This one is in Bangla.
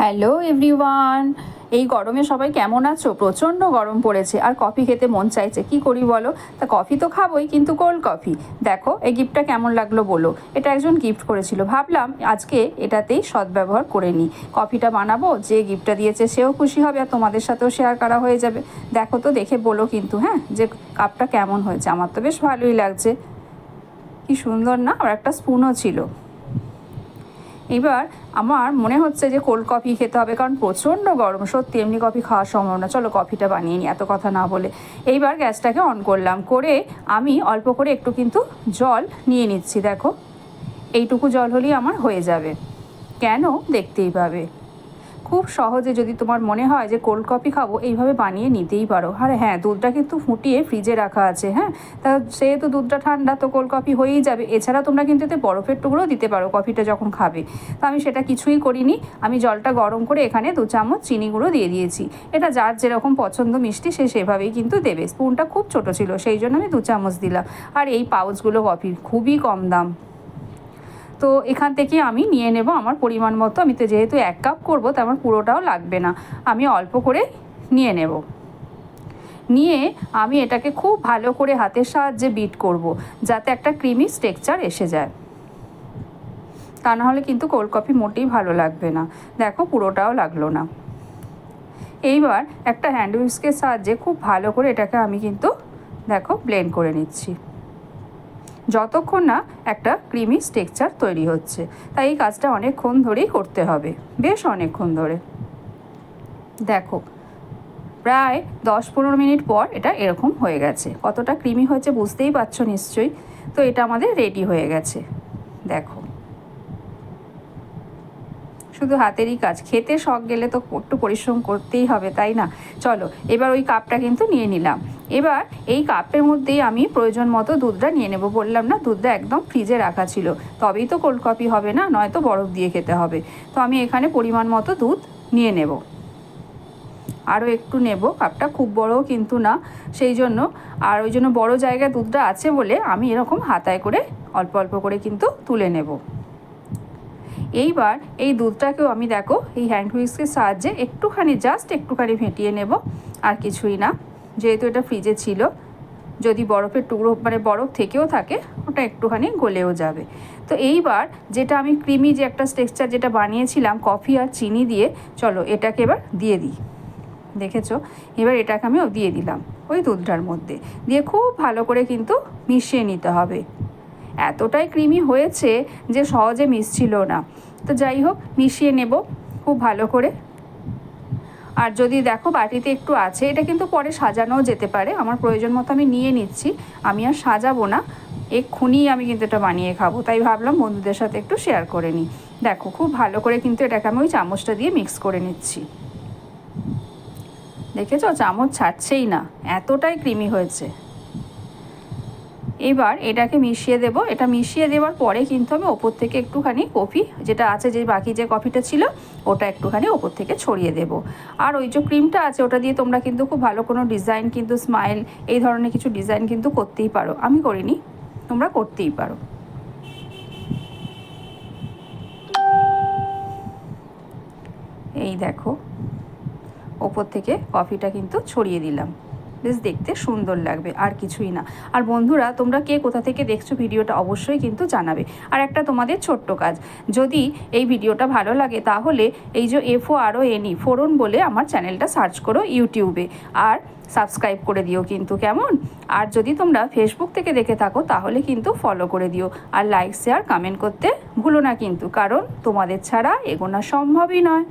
হ্যালো এভরিওয়ান এই গরমে সবাই কেমন আছো? প্রচণ্ড গরম পড়েছে। আর কফি খেতে মন চাইছে। কি করি বলো? তা কফি তো খাবোই, কিন্তু কোল্ড কফি দেখো, এই গিফটটা কেমন লাগল বলো? এটা একজন গিফট করেছিল। ভাবলাম আজকে এটাতেই সদ্ব্যবহার করে নিই। কফিটা বানাবো, যে গিফটটা দিয়েছে সেও খুশি হবে, আর তোমাদের সাথেও শেয়ার করা হয়ে যাবে। দেখো তো, দেখে বলো কিন্তু হ্যাঁ? যে কাপটা কেমন হয়েছে? আমার তো বেশ ভালোই লাগছে। কি সুন্দর না? আর একটা স্পুনও ছিল। এবার আমার মনে হচ্ছে যে কোল্ড কফি খেতে হবে, কারণ প্রচণ্ড গরম। সত্যি, এমনি কফি খাওয়া সম্ভব না চলো কফিটা বানিয়ে নিই, এত কথা না বলে। এইবার গ্যাসটাকে অন করলাম। করে আমি অল্প করে একটু কিন্তু জল নিয়ে নিচ্ছি, দেখো। এইটুকু জল হলেই আমার হয়ে যাবে। কেন? দেখতেই পাবে। খুব সহজে যদি তোমার মনে হয় যে কোল্ড কফি খাব, এইভাবে বানিয়ে নিতেই পারো। আর হ্যাঁ দুধটা কিন্তু ফুটিয়ে ফ্রিজে রাখা আছে হ্যাঁ? তা সেহেতু দুধটা ঠান্ডা তো কোল্ড কফি হয়েই যাবে। এছাড়া তোমরা কিন্তু এতে বরফের টুকরো দিতে পারো কফিটা যখন খাবে। তো আমি সেটা কিছুই করিনি। আমি জলটা গরম করে এখানে দু চামচ চিনি গুঁড়ো দিয়ে দিয়েছি। এটা যার যেরকম পছন্দ মিষ্টি, সে সেভাবেই কিন্তু দেবে। স্পুনটা খুব ছোট ছিল, সেই জন্য আমি দু চামচ দিলাম। আর এই পাউচগুলো কফির খুবই কম দাম। তো এখান থেকে আমি নিয়ে নেব আমার পরিমাণ মতো। আমি তো যেহেতু এক কাপ করব, তো আমার পুরোটাও লাগবে না। আমি অল্প করে নিয়ে নেব। নিয়ে আমি এটাকে খুব ভালো করে হাতের সাহায্যে বিট করব, যাতে একটা ক্রিমি স্ট্রেকচার এসে যায়। তা না হলে কিন্তু কোল্ড কফি মোটেই ভালো লাগবে না। দেখো পুরোটাও লাগল না। এইবার একটা হ্যান্ড উইস্কের সাহায্যে খুব ভালো করে এটাকে আমি কিন্তু, দেখো ব্লেন্ড করে নিচ্ছি। যতক্ষণ না একটা ক্রিমি স্টেকচার তৈরি হচ্ছে। তাই এই কাজটা অনেকক্ষণ ধরেই করতে হবে। বেশ অনেকক্ষণ ধরে। দেখো, প্রায় দশ পনেরো মিনিট পর এটা এরকম হয়ে গেছে। কতটা ক্রিমি হয়েছে বুঝতেই পারছ নিশ্চয়ই? তো এটা আমাদের রেডি হয়ে গেছে। দেখো শুধু হাতেরই কাজ। খেতে শখ গেলে তো একটু পরিশ্রম করতেই হবে, তাই না? চলো, এবার ওই কাপটা কিন্তু নিয়ে নিলাম। এবার এই কাপের মধ্যেই আমি প্রয়োজন মতো দুধটা নিয়ে নেব। বললাম, না, দুধটা একদম ফ্রিজে রাখা ছিল। তবেই তো কোল্ড কফি হবে না, নয়তো বরফ দিয়ে খেতে হবে। তো আমি এখানে পরিমাণ মতো দুধ নিয়ে নেব। আরও একটু নেব, কাপটা খুব বড়ও কিন্তু না, সেই জন্য। আর ওই জন্য বড় জায়গায় দুধটা আছে বলে আমি এরকম হাতায় করে, অল্প অল্প করে কিন্তু তুলে নেব। এইবার এই দুধটাকেও আমি দেখো, এই হ্যান্ড হুইস্কের সাহায্যে একটুখানি জাস্ট একটুখানি ফেটিয়ে নেব, আর কিছুই না। যেহেতু এটা ফ্রিজে ছিল, যদি বরফের টুকরো মানে বরফ থেকেও থাকে, ওটা একটুখানি গলেও যাবে। তো এইবার যেটা আমি ক্রিমি যে একটা স্টেক্সচার যেটা বানিয়েছিলাম কফি আর চিনি দিয়ে, চলো এটাকে এবার দিয়ে দিই। দেখেছ? এবার এটাকে আমি দিয়ে দিলাম, ওই দুধটার মধ্যে। দিয়ে খুব ভালো করে কিন্তু মিশিয়ে নিতে হবে। এতটাই ক্রিমি হয়েছে যে সহজে মিশছিল না। তো যাই হোক, মিশিয়ে নেব খুব ভালো করে। আর যদি দেখো বাটিতে একটু আছে, এটা কিন্তু পরে সাজানোও যেতে পারে। আমার প্রয়োজন মতো আমি নিয়ে নিচ্ছি। আমি আর সাজাবো না। এক্ষুনি আমি কিন্তু এটা বানিয়ে খাব। তাই ভাবলাম বন্ধুদের সাথে একটু শেয়ার করে নিই। দেখো, খুব ভালো করে কিন্তু এটাকে আমি ওই চামচটা দিয়ে মিক্স করে নিচ্ছি। দেখেছ? চামচ ছাড়ছেই না। এতটাই ক্রিমি হয়েছে। এবার এটাকে মিশিয়ে দেব। এটা মিশিয়ে দেওয়ার পরে কিন্তু আমি ওপর থেকে একটুখানি কফি যেটা আছে যে বাকি যে কফিটা ছিল, ওটা একটুখানি ওপর থেকে ছড়িয়ে দেব। আর ওই যে ক্রিমটা আছে, ওটা দিয়ে তোমরা কিন্তু খুব ভালো কোনো ডিজাইন কিন্তু স্মাইল, এই ধরনের কিছু ডিজাইন কিন্তু করতেই পারো। আমি করিনি, তোমরা করতেই পারো। এই দেখো, ওপর থেকে কফিটা কিন্তু ছড়িয়ে দিলাম। বেশ দেখতে সুন্দর লাগবে, আর কিছুই না। আর বন্ধুরা, তোমরা কে কোথা থেকে দেখছ ভিডিওটা অবশ্যই কিন্তু জানাবে। আর একটা তোমাদের ছোট্ট কাজ, যদি এই ভিডিওটা ভালো লাগে তাহলে এই যে এফও আরও এনি ফোরন বলে আমার চ্যানেলটা সার্চ করো ইউটিউবে, আর সাবস্ক্রাইব করে দিও কিন্তু কেমন? আর যদি তোমরা ফেসবুক থেকে দেখে থাকো তাহলে কিন্তু ফলো করে দিও। আর লাইক শেয়ার কমেন্ট করতে ভুলো না কিন্তু, কারণ তোমাদের ছাড়া এগোনা সম্ভবই নয়।